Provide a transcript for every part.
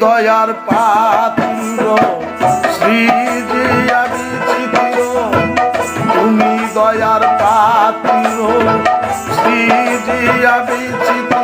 দয়ার পাত্র শ্রীজি আমি চিত্র তুমি দয়ার পাত্র শ্রীজি আমি চিত্র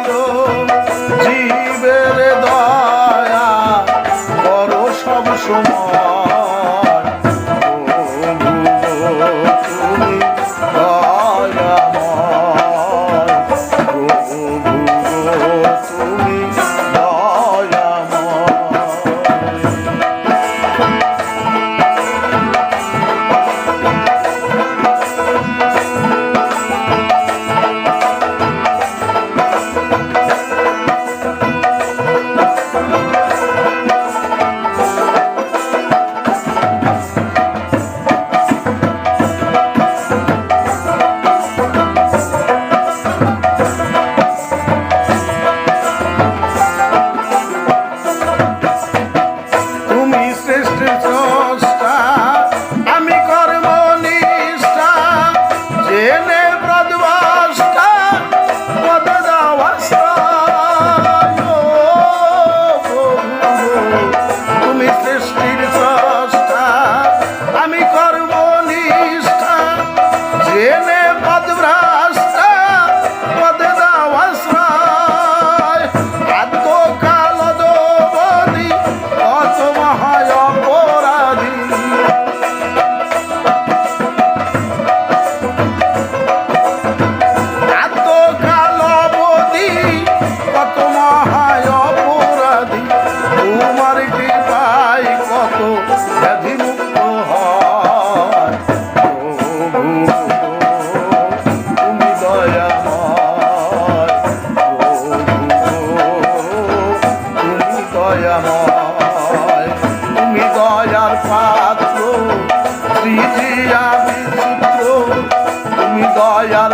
পাত্র তুমি দয়ার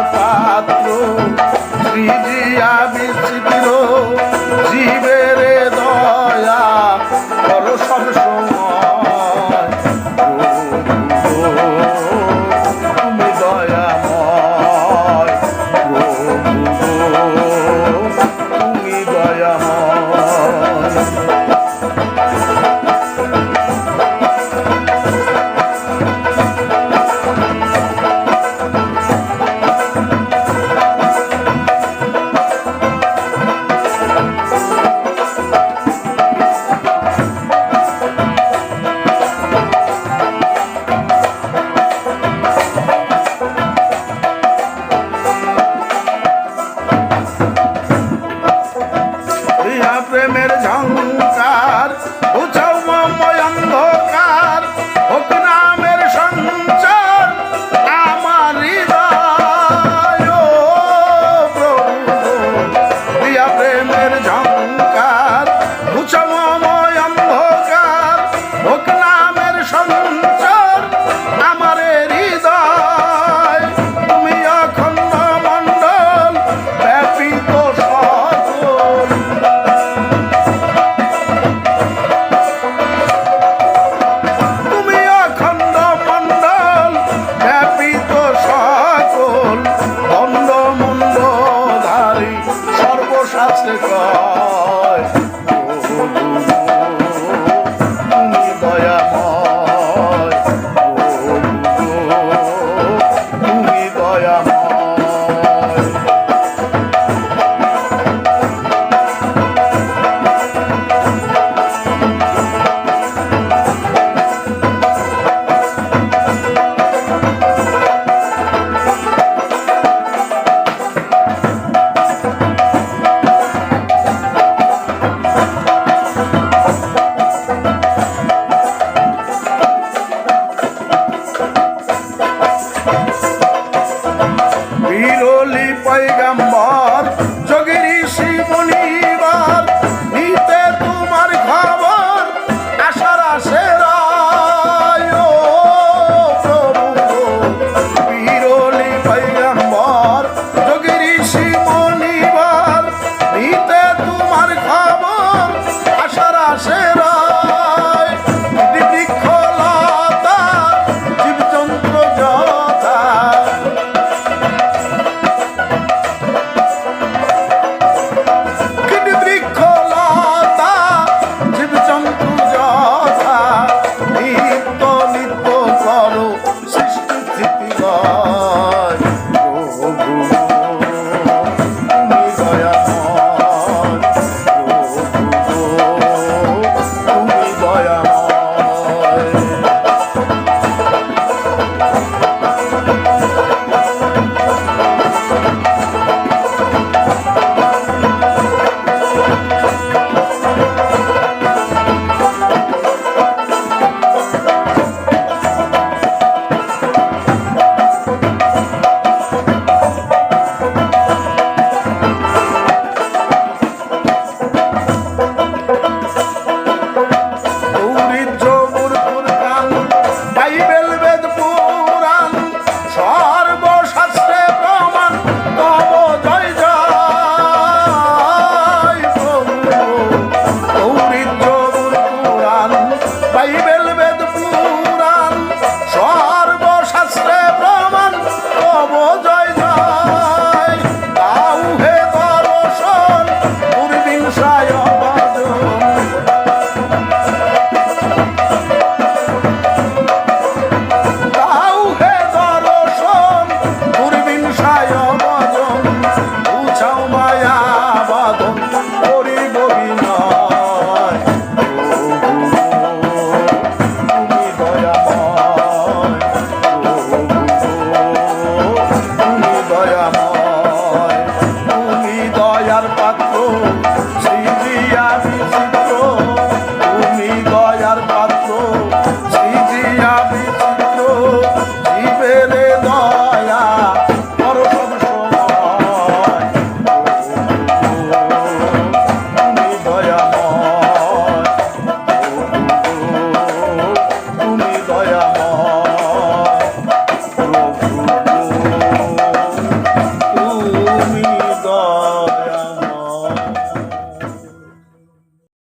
প্রেমের ঝংকার বুঝাও মময় অন্ধকার নামের সঞ্চার আমার হৃদয় দিয়া প্রেমের ঝং God. বিরলি পয়গাম Aí!